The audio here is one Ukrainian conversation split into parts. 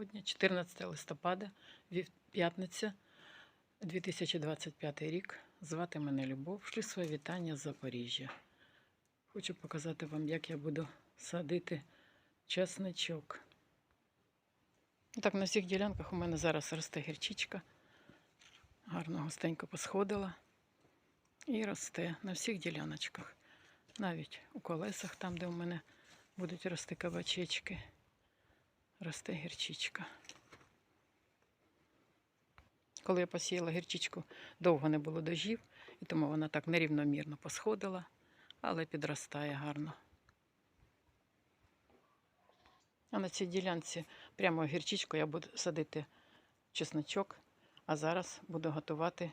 Сьогодні 14 листопада, п'ятниця, 2025 рік. Звати мене Любов. Шлю своє вітання з Запоріжжя. Хочу показати вам, як я буду садити чесничок. Так, на всіх ділянках у мене зараз росте гірчичка. Гарно густенько посходила. І росте на всіх діляночках. Навіть у колесах, там, де у мене будуть рости кабачечки, росте гірчичка. Коли я посіяла гірчичку, довго не було дождів, і тому вона так нерівномірно посходила, але підростає гарно. А на цій ділянці прямо гірчичку я буду садити чесночок, а зараз буду готувати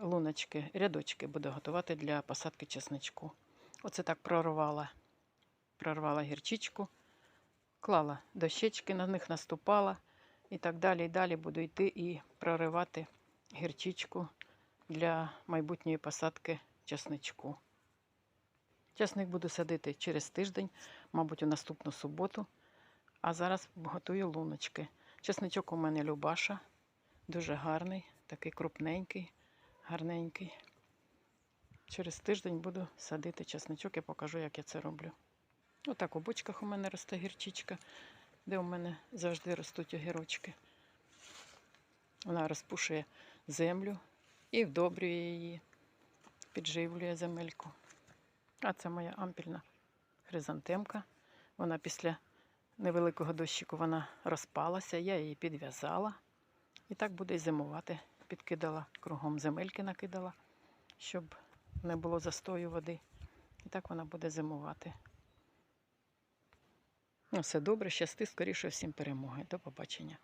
луночки, рядочки буду готувати для посадки чесничку. Оце так прорвала, прорвала гірчичку, клала дощечки, на них наступала і так далі. І далі буду йти і проривати гірчичку для майбутньої посадки чесничку. Чесник буду садити через тиждень, мабуть, у наступну суботу. А зараз готую луночки. Чесничок у мене Любаша, дуже гарний, такий крупненький, гарненький. Через тиждень буду садити чесничок і покажу, як я це роблю. Отак у бочках у мене росте гірчичка, де у мене завжди ростуть огірочки. Вона розпушує землю і вдобрює її, підживлює земельку. А це моя ампільна хризантемка. Вона після невеликого дощику вона розпалася, я її підв'язала. І так буде й зимувати. Підкидала кругом земельки накидала, щоб не було застою води. І так вона буде зимувати. Ну, все добре, щасти, скоріше всім перемоги. До побачення.